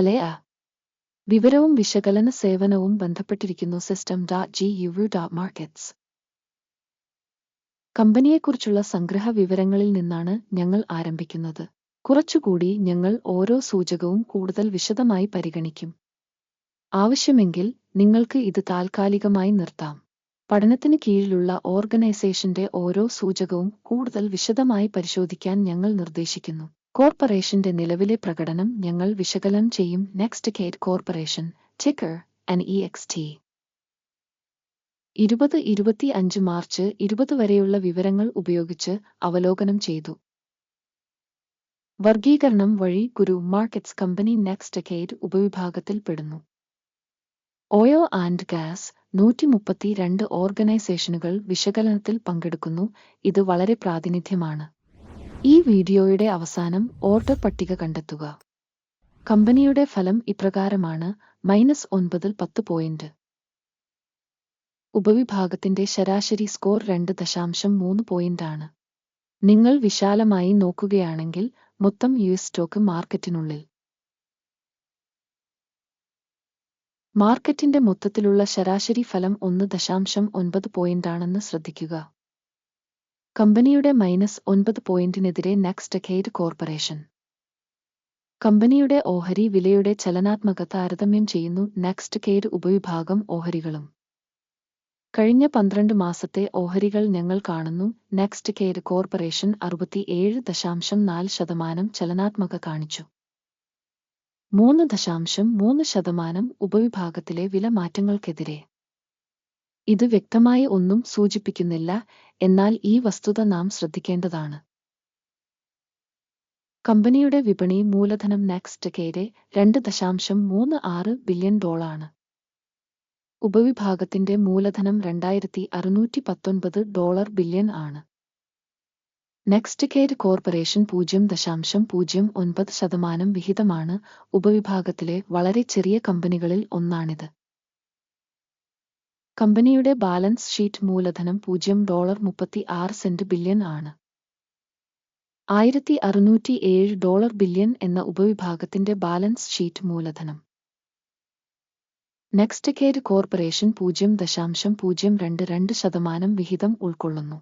ഹലയ വിവരവും വിശകലന സേവനവും ബന്ധപ്പെട്ടിരിക്കുന്നു സിസ്റ്റം ഡോട്ട് ജി യുവു ഡോട്ട് മാർക്കറ്റ്സ് കമ്പനിയെക്കുറിച്ചുള്ള സംഗ്രഹ വിവരങ്ങളിൽ നിന്നാണ് ഞങ്ങൾ ആരംഭിക്കുന്നത്. കുറച്ചുകൂടി ഞങ്ങൾ ഓരോ സൂചകവും കൂടുതൽ വിശദമായി പരിഗണിക്കും. ആവശ്യമെങ്കിൽ നിങ്ങൾക്ക് ഇത് താൽക്കാലികമായി നിർത്താം. പഠനത്തിന് കീഴിലുള്ള ഓർഗനൈസേഷന്റെ ഓരോ സൂചകവും കൂടുതൽ വിശദമായി പരിശോധിക്കാൻ ഞങ്ങൾ നിർദ്ദേശിക്കുന്നു. കോർപ്പറേഷന്റെ നിലവിലെ പ്രകടനം ഞങ്ങൾ വിശകലനം ചെയ്യും next Kate corporation ticker and E X T ഇരുപത് ഇരുപത്തി അഞ്ച് മാർച്ച് ഇരുപത് വരെയുള്ള വിവരങ്ങൾ ഉപയോഗിച്ച് അവലോകനം ചെയ്തു. വർഗീകരണം വഴി ഗുരു മാർക്കറ്റ്സ് കമ്പനി നെക്സ്റ്റ് കേറ്റ് ഉപവിഭാഗത്തിൽ പെടുന്നു. ഓയോ ആൻഡ് ഗ്യാസ് നൂറ്റി മുപ്പത്തിരണ്ട് ഓർഗനൈസേഷനുകൾ വിശകലനത്തിൽ പങ്കെടുക്കുന്നു. ഇത് വളരെ പ്രാതിനിധ്യമാണ്. ഈ വീഡിയോയുടെ അവസാനം ഓർഡർ പട്ടിക കണ്ടെത്തുക. കമ്പനിയുടെ ഫലം ഇപ്രകാരമാണ്. മൈനസ് ഒൻപതിൽ പത്ത് പോയിന്റ്. ഉപവിഭാഗത്തിന്റെ ശരാശരി സ്കോർ രണ്ട് ദശാംശം മൂന്ന് പോയിന്റാണ്. നിങ്ങൾ വിശാലമായി നോക്കുകയാണെങ്കിൽ മൊത്തം യു എസ് സ്റ്റോക്ക് മാർക്കറ്റിനുള്ളിൽ. മാർക്കറ്റിന്റെ മൊത്തത്തിലുള്ള ശരാശരി ഫലം ഒന്ന് ദശാംശം ഒൻപത് പോയിന്റാണെന്ന് ശ്രദ്ധിക്കുക. കമ്പനിയുടെ മൈനസ് ഒൻപത് പോയിന്റിനെതിരെ നെക്സ്റ്റ് ഡെക്കേഡ് കോർപ്പറേഷൻ. കമ്പനിയുടെ ഓഹരി വിലയുടെ ചലനാത്മക താരതമ്യം ചെയ്യുന്നു നെക്സ്റ്റ് കേഡ് ഉപവിഭാഗം ഓഹരികളും. കഴിഞ്ഞ പന്ത്രണ്ട് മാസത്തെ ഓഹരികൾ ഞങ്ങൾ കാണുന്നു നെക്സ്റ്റ് കേഡ് കോർപ്പറേഷൻ അറുപത്തിയേഴ് ദശാംശം നാല് ശതമാനം ചലനാത്മക കാണിച്ചു. മൂന്ന് ദശാംശം മൂന്ന് ശതമാനം ഉപവിഭാഗത്തിലെ വില മാറ്റങ്ങൾക്കെതിരെ ഇത് വ്യക്തമായി ഒന്നും സൂചിപ്പിക്കുന്നില്ല. എന്നാൽ ഈ വസ്തുത നാം ശ്രദ്ധിക്കേണ്ടതാണ്. കമ്പനിയുടെ വിപണി മൂലധനം നെക്സ്റ്റ് കെയുടെ രണ്ട് ദശാംശം മൂന്ന് ആറ് ബില്യൺ ഡോളാണ് ഉപവിഭാഗത്തിന്റെ മൂലധനം രണ്ടായിരത്തി അറുന്നൂറ്റി പത്തൊൻപത് ഡോളർ ബില്യൺ ആണ്. നെക്സ്റ്റ് കെയ്ഡ് കോർപ്പറേഷൻ പൂജ്യം ദശാംശം പൂജ്യം ഒൻപത് ശതമാനം വിഹിതമാണ്. ഉപവിഭാഗത്തിലെ വളരെ ചെറിയ കമ്പനികളിൽ ഒന്നാണിത്. കമ്പനിയുടെ ബാലൻസ് ഷീറ്റ് മൂലധനം പൂജ്യം ഡോളർ മുപ്പത്തി ആറ് സെന്റ് ബില്യൺ ആണ്. ആയിരത്തി അറുന്നൂറ്റി ഏഴ് ഡോളർ ബില്യൺ എന്ന ഉപവിഭാഗത്തിന്റെ ബാലൻസ് ഷീറ്റ് മൂലധനം. നെക്സ്റ്റ് കേഡ് കോർപ്പറേഷൻ പൂജ്യം ദശാംശം പൂജ്യം രണ്ട് രണ്ട് ശതമാനം വിഹിതം ഉൾക്കൊള്ളുന്നു.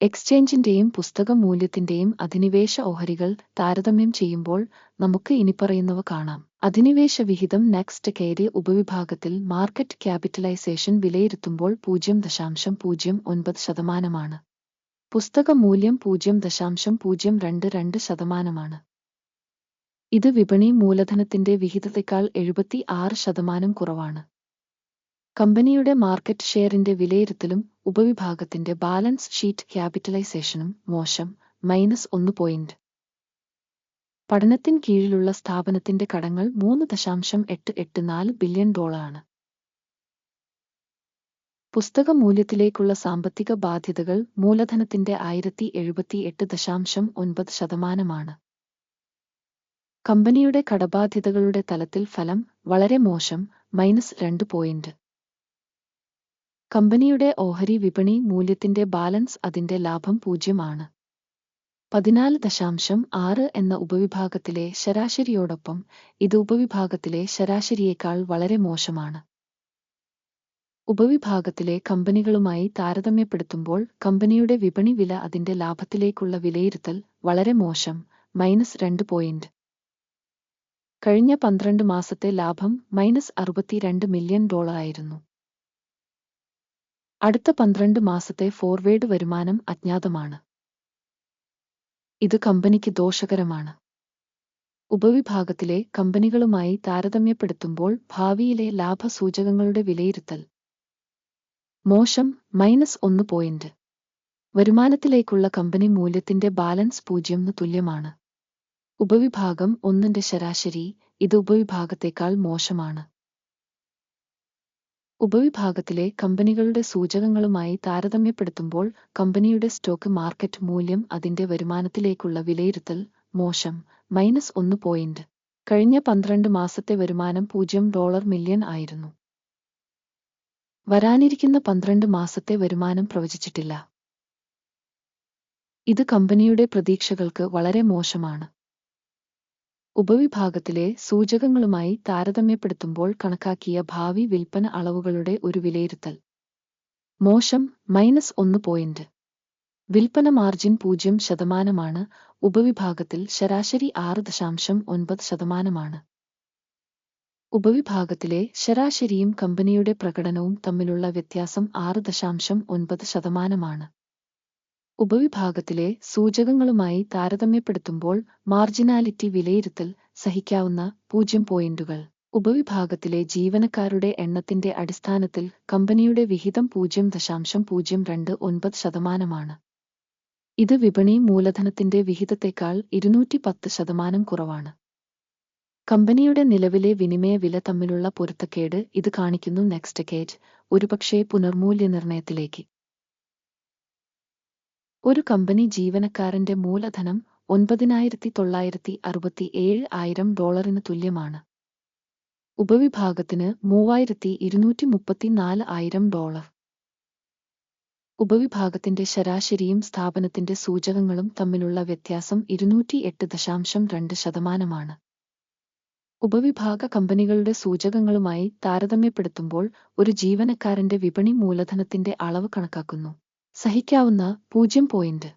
എക്സ്ചേഞ്ചിന്റെയും പുസ്തക മൂല്യത്തിന്റെയും അധിനിവേശ ഓഹരികൾ താരതമ്യം ചെയ്യുമ്പോൾ നമുക്ക് ഇനിപ്പറയുന്നവ കാണാം. അധിനിവേശ വിഹിതം നെക്സ്റ്റ് കെയറി ഉപവിഭാഗത്തിൽ മാർക്കറ്റ് ക്യാപിറ്റലൈസേഷൻ വിലയിരുത്തുമ്പോൾ പൂജ്യം ദശാംശം പൂജ്യം ഒൻപത് ശതമാനമാണ്. പുസ്തക മൂല്യം പൂജ്യം ദശാംശം പൂജ്യം രണ്ട് രണ്ട് ശതമാനമാണ്. ഇത് വിപണി മൂലധനത്തിന്റെ വിഹിതത്തെക്കാൾ എഴുപത്തി ആറ് ശതമാനം കുറവാണ്. കമ്പനിയുടെ മാർക്കറ്റ് ഷെയറിന്റെ വിലയിരുത്തലും ഉപവിഭാഗത്തിന്റെ ബാലൻസ് ഷീറ്റ് ക്യാപിറ്റലൈസേഷനും മോശം മൈനസ് ഒന്ന് പോയിന്റ് പഠനത്തിൻ കീഴിലുള്ള സ്ഥാപനത്തിന്റെ കടങ്ങൾ മൂന്ന് ദശാംശം എട്ട് എട്ട് നാല് ബില്യൺ ഡോളറാണ്. പുസ്തക മൂല്യത്തിലേക്കുള്ള സാമ്പത്തിക ബാധ്യതകൾ മൂലധനത്തിന്റെ ആയിരത്തി എഴുപത്തി എട്ട് ദശാംശം ഒൻപത് ശതമാനമാണ്. കമ്പനിയുടെ കടബാധ്യതകളുടെ തലത്തിൽ ഫലം വളരെ മോശം മൈനസ് രണ്ട് പോയിന്റ്. കമ്പനിയുടെ ഓഹരി വിപണി മൂല്യത്തിന്റെ ബാലൻസ് അതിന്റെ ലാഭം പൂജ്യമാണ് പതിനാല് ദശാംശം ആറ് എന്ന ഉപവിഭാഗത്തിലെ ശരാശരിയോടൊപ്പം ഇത് ഉപവിഭാഗത്തിലെ ശരാശരിയേക്കാൾ വളരെ മോശമാണ്. ഉപവിഭാഗത്തിലെ കമ്പനികളുമായി താരതമ്യപ്പെടുത്തുമ്പോൾ കമ്പനിയുടെ വിപണി വില അതിന്റെ ലാഭത്തിലേക്കുള്ള വിലയിരുത്തൽ വളരെ മോശം മൈനസ് രണ്ട് പോയിന്റ്. കഴിഞ്ഞ പന്ത്രണ്ട് മാസത്തെ ലാഭം മൈനസ് അറുപത്തിരണ്ട് മില്യൺ ഡോളറായിരുന്നു അടുത്ത പന്ത്രണ്ട് മാസത്തെ ഫോർവേഡ് വരുമാനം അജ്ഞാതമാണ്. ഇത് കമ്പനിക്ക് ദോഷകരമാണ്. ഉപവിഭാഗത്തിലെ കമ്പനികളുമായി താരതമ്യപ്പെടുത്തുമ്പോൾ ഭാവിയിലെ ലാഭസൂചകങ്ങളുടെ വിലയിരുത്തൽ. മോശം മൈനസ് ഒന്ന് പോയിന്റ്. വരുമാനത്തിലേക്കുള്ള കമ്പനി മൂല്യത്തിന്റെ ബാലൻസ് പൂജ്യംന് തുല്യമാണ്. ഉപവിഭാഗം ഒന്നിന്റെ ശരാശരി ഇത് ഉപവിഭാഗത്തേക്കാൾ മോശമാണ്. ഉപവിഭാഗത്തിലെ കമ്പനികളുടെ സൂചകങ്ങളുമായി താരതമ്യപ്പെടുത്തുമ്പോൾ കമ്പനിയുടെ സ്റ്റോക്ക് മാർക്കറ്റ് മൂല്യം അതിന്റെ വരുമാനത്തിലേക്കുള്ള വിലയിരുത്തൽ മോശം. മൈനസ് ഒന്ന് പോയിന്റ് കഴിഞ്ഞ പന്ത്രണ്ട് മാസത്തെ വരുമാനം പൂജ്യം ഡോളർ മില്യൺ ആയിരുന്നു. വരാനിരിക്കുന്ന പന്ത്രണ്ട് മാസത്തെ വരുമാനം പ്രവചിച്ചിട്ടില്ല. ഇത് കമ്പനിയുടെ പ്രതീക്ഷകൾക്ക് വളരെ മോശമാണ്. ഉപവിഭാഗത്തിലെ സൂചകങ്ങളുമായി താരതമ്യപ്പെടുത്തുമ്പോൾ കണക്കാക്കിയ ഭാവി വിൽപ്പന അളവുകളുടെ ഒരു വിലയിരുത്തൽ. മോശം മൈനസ് ഒന്ന് പോയിന്റ്. വിൽപ്പന മാർജിൻ പൂജ്യം ശതമാനമാണ്. ഉപവിഭാഗത്തിൽ ശരാശരി ആറ് ദശാംശം ഒൻപത് ശതമാനമാണ്. ഉപവിഭാഗത്തിലെ ശരാശരിയും കമ്പനിയുടെ പ്രകടനവും തമ്മിലുള്ള വ്യത്യാസം ആറ് ദശാംശം ഒൻപത് ശതമാനമാണ്. ഉപവിഭാഗത്തിലെ സൂചകങ്ങളുമായി താരതമ്യപ്പെടുത്തുമ്പോൾ മാർജിനാലിറ്റി വിലയിരുത്തൽ സഹിക്കാവുന്ന പൂജ്യം പോയിന്റുകൾ. ഉപവിഭാഗത്തിലെ ജീവനക്കാരുടെ എണ്ണത്തിന്റെ അടിസ്ഥാനത്തിൽ കമ്പനിയുടെ വിഹിതം പൂജ്യം ദശാംശം പൂജ്യം രണ്ട് ഒൻപത് ശതമാനമാണ്. ഇത് വിപണി മൂലധനത്തിന്റെ വിഹിതത്തേക്കാൾ ഇരുന്നൂറ്റി പത്ത് ശതമാനം കുറവാണ്. കമ്പനിയുടെ നിലവിലെ വിനിമയ വില തമ്മിലുള്ള പൊരുത്തക്കേട് ഇത് കാണിക്കുന്നു നെക്സ്റ്റ് കേജ് ഒരുപക്ഷേ പുനർമൂല്യനിർണയത്തിലേക്ക് ഒരു കമ്പനി ജീവനക്കാരന്റെ മൂലധനം ഒൻപതിനായിരത്തി തൊള്ളായിരത്തി അറുപത്തി ഏഴ് ആയിരം ഡോളറിന് തുല്യമാണ്. ഉപവിഭാഗത്തിന് മൂവായിരത്തി ഇരുന്നൂറ്റി മുപ്പത്തിനാല് ആയിരം ഡോളർ. ഉപവിഭാഗത്തിന്റെ ശരാശരിയും സ്ഥാപനത്തിന്റെ സൂചകങ്ങളും തമ്മിലുള്ള വ്യത്യാസം ഇരുന്നൂറ്റി എട്ട് ദശാംശം രണ്ട് ശതമാനമാണ്. ഉപവിഭാഗ കമ്പനികളുടെ സൂചകങ്ങളുമായി താരതമ്യപ്പെടുത്തുമ്പോൾ ഒരു ജീവനക്കാരന്റെ വിപണി മൂലധനത്തിന്റെ അളവ് കണക്കാക്കുന്നു. സഹിക്കാവുന്ന പൂജ്യം പോയിന്റ്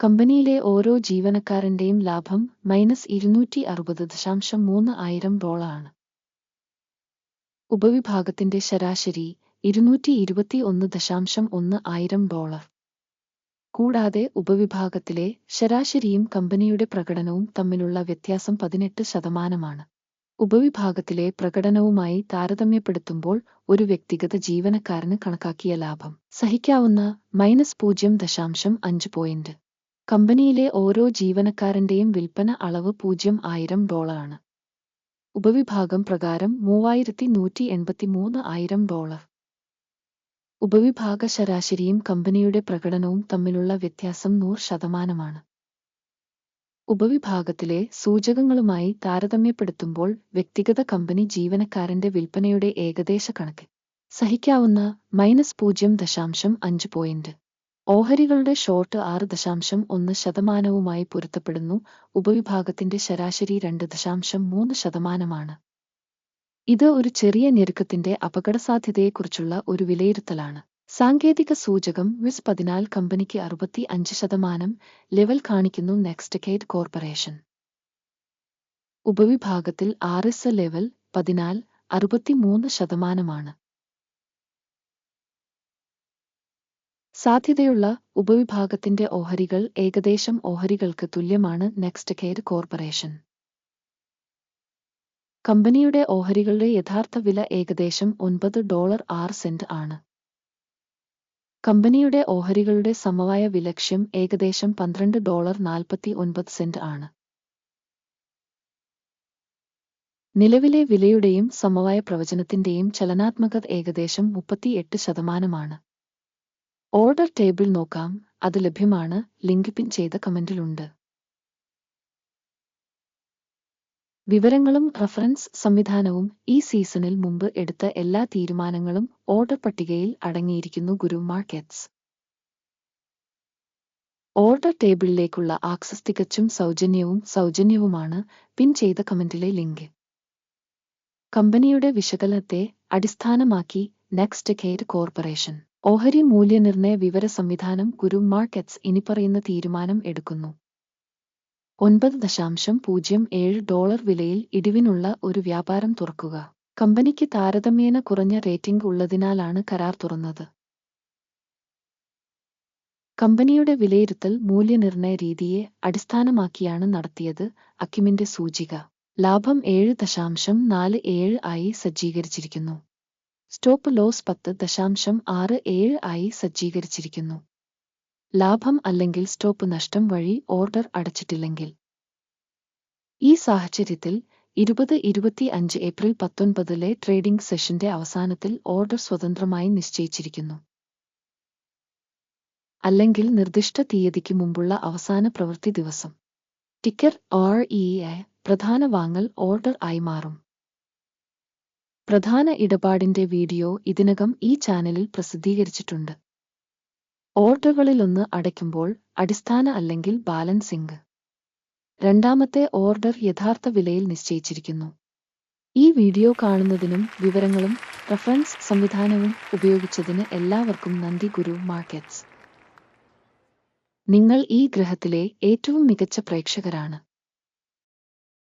കമ്പനിയിലെ ഓരോ ജീവനക്കാരന്റെയും ലാഭം മൈനസ് ഇരുന്നൂറ്റി അറുപത് ദശാംശം മൂന്ന് ആയിരം ഡോളറാണ് ഉപവിഭാഗത്തിന്റെ ശരാശരി ഇരുന്നൂറ്റി ഇരുപത്തി ഒന്ന് ദശാംശം ഒന്ന് ആയിരം ഡോളർ കൂടാതെ ഉപവിഭാഗത്തിലെ ശരാശരിയും കമ്പനിയുടെ പ്രകടനവും തമ്മിലുള്ള വ്യത്യാസം പതിനെട്ട് ശതമാനമാണ്. ഉപവിഭാഗത്തിലെ പ്രകടനവുമായി താരതമ്യപ്പെടുത്തുമ്പോൾ ഒരു വ്യക്തിഗത ജീവനക്കാരന് കണക്കാക്കിയ ലാഭം. സഹിക്കാവുന്ന മൈനസ് പൂജ്യം ദശാംശം അഞ്ച് പോയിന്റ്. കമ്പനിയിലെ ഓരോ ജീവനക്കാരന്റെയും വിൽപ്പന അളവ് പൂജ്യം ആയിരം ഡോളറാണ്. ഉപവിഭാഗം പ്രകാരം മൂവായിരത്തി നൂറ്റി എൺപത്തിമൂന്ന് ആയിരം ഡോളർ. ഉപവിഭാഗ ശരാശരിയും കമ്പനിയുടെ പ്രകടനവും തമ്മിലുള്ള വ്യത്യാസം നൂറ് ശതമാനമാണ്. ഉപവിഭാഗത്തിലെ സൂചകങ്ങളുമായി താരതമ്യപ്പെടുത്തുമ്പോൾ വ്യക്തിഗത കമ്പനി ജീവനക്കാരന്റെ വിൽപ്പനയുടെ ഏകദേശ കണക്ക്. സഹിക്കാവുന്ന മൈനസ് പൂജ്യം ദശാംശം അഞ്ച് പോയിന്റ്. ഓഹരികളുടെ ഷോർട്ട് ആറ് ദശാംശം ഒന്ന് ശതമാനവുമായി പൊരുത്തപ്പെടുന്നു. ഉപവിഭാഗത്തിന്റെ ശരാശരി രണ്ട് ദശാംശം മൂന്ന് ശതമാനമാണ്. ഇത് ഒരു ചെറിയ ഞെരുക്കത്തിന്റെ അപകടസാധ്യതയെക്കുറിച്ചുള്ള ഒരു വിലയിരുത്തലാണ്. സാങ്കേതിക സൂചകം വിസ് പതിനാല് കമ്പനിക്ക് അറുപത്തി അഞ്ച് ശതമാനം ലെവൽ കാണിക്കുന്നു നെക്സ്റ്റ് കേറ്റ് കോർപ്പറേഷൻ. ഉപവിഭാഗത്തിൽ ആർ എസ് ലെവൽ പതിനാല് അറുപത്തിമൂന്ന് ശതമാനമാണ്. സാധ്യതയുള്ള ഉപവിഭാഗത്തിന്റെ ഓഹരികൾ ഏകദേശം ഓഹരികൾക്ക് തുല്യമാണ് നെക്സ്റ്റ് കെയർ കോർപ്പറേഷൻ. കമ്പനിയുടെ ഓഹരികളുടെ യഥാർത്ഥ വില ഏകദേശം ഒൻപത് ഡോളർ ആറ് സെന്റ് ആണ്. കമ്പനിയുടെ ഓഹരികളുടെ സമവായ വിലക്ഷ്യം ഏകദേശം പന്ത്രണ്ട് ഡോളർ നാൽപ്പത്തി ഒൻപത് സെന്റ് ആണ്. നിലവിലെ വിലയുടെയും സമവായ പ്രവചനത്തിന്റെയും ചലനാത്മകത ഏകദേശം മുപ്പത്തിയെട്ട് ശതമാനമാണ്. ഓർഡർ ടേബിൾ നോക്കാം അത് ലഭ്യമാണ് ലിങ്ക് പിൻ ചെയ്ത കമന്റിലുണ്ട്. വിവരങ്ങളും റഫറൻസ് സംവിധാനവും ഈ സീസണിൽ മുമ്പ് എടുത്ത എല്ലാ തീരുമാനങ്ങളും ഓർഡർ പട്ടികയിൽ അടങ്ങിയിരിക്കുന്നു ഗുരു മാർക്കറ്റ്സ്. ഓർഡർ ടേബിളിലേക്കുള്ള ആക്സസ് തികച്ചും സൗജന്യവും സൗജന്യവുമാണ്. പിൻ ചെയ്ത കമന്റിലെ ലിങ്ക്. കമ്പനിയുടെ വിശകലനത്തെ അടിസ്ഥാനമാക്കി നെക്സ്റ്റ് കെയർ കോർപ്പറേഷൻ. ഓഹരി മൂല്യനിർണയ വിവര സംവിധാനം ഗുരു മാർക്കറ്റ്സ് ഇനിപ്പറയുന്ന തീരുമാനം എടുക്കുന്നു. ഒൻപത് ദശാംശം പൂജ്യം ഏഴ് ഡോളർ വിലയിൽ ഇടിവിനുള്ള ഒരു വ്യാപാരം തുറക്കുക. കമ്പനിക്ക് താരതമ്യേന കുറഞ്ഞ റേറ്റിംഗ് ഉള്ളതിനാലാണ് കരാർ തുറന്നത്. കമ്പനിയുടെ വിലയിരുത്തൽ മൂല്യനിർണയ രീതിയെ അടിസ്ഥാനമാക്കിയാണ് നടത്തിയത് അക്കിമിന്റെ സൂചിക. ലാഭം ഏഴ് ദശാംശം നാല് ഏഴ് ആയി സജ്ജീകരിച്ചിരിക്കുന്നു. സ്റ്റോപ്പ് ലോസ് പത്ത് ദശാംശം ആറ് ഏഴ് ആയി സജ്ജീകരിച്ചിരിക്കുന്നു. ലാഭം അല്ലെങ്കിൽ സ്റ്റോപ്പ് നഷ്ടം വഴി ഓർഡർ അടച്ചിട്ടില്ലെങ്കിൽ. ഈ സാഹചര്യത്തിൽ ഇരുപത് ഇരുപത്തി അഞ്ച് ഏപ്രിൽ പത്തൊൻപതിലെ ട്രേഡിംഗ് സെഷന്റെ അവസാനത്തിൽ ഓർഡർ സ്വതന്ത്രമായി നിശ്ചയിച്ചിരിക്കുന്നു. അല്ലെങ്കിൽ നിർദ്ദിഷ്ട തീയതിക്ക് മുമ്പുള്ള അവസാന പ്രവൃത്തി ദിവസം. ടിക്കർ ആർ ഇ പ്രധാന വാങ്ങൽ ഓർഡർ ആയി മാറും. പ്രധാന ഇടപാടിന്റെ വീഡിയോ ഇതിനകം ഈ ചാനലിൽ പ്രസിദ്ധീകരിച്ചിട്ടുണ്ട്. ഓർഡറുകളിലൊന്ന് അടയ്ക്കുമ്പോൾ അടിസ്ഥാന അല്ലെങ്കിൽ ബാലൻസിംഗ്. രണ്ടാമത്തെ ഓർഡർ യഥാർത്ഥ വിലയിൽ നിശ്ചയിച്ചിരിക്കുന്നു. ഈ വീഡിയോ കാണുന്നതിനും വിവരങ്ങളും റഫറൻസ് സംവിധാനവും ഉപയോഗിച്ചതിന് എല്ലാവർക്കും നന്ദി ഗുരു മാർക്കറ്റ്സ്. നിങ്ങൾ ഈ ഗ്രഹത്തിലെ ഏറ്റവും മികച്ച പ്രേക്ഷകരാണ്.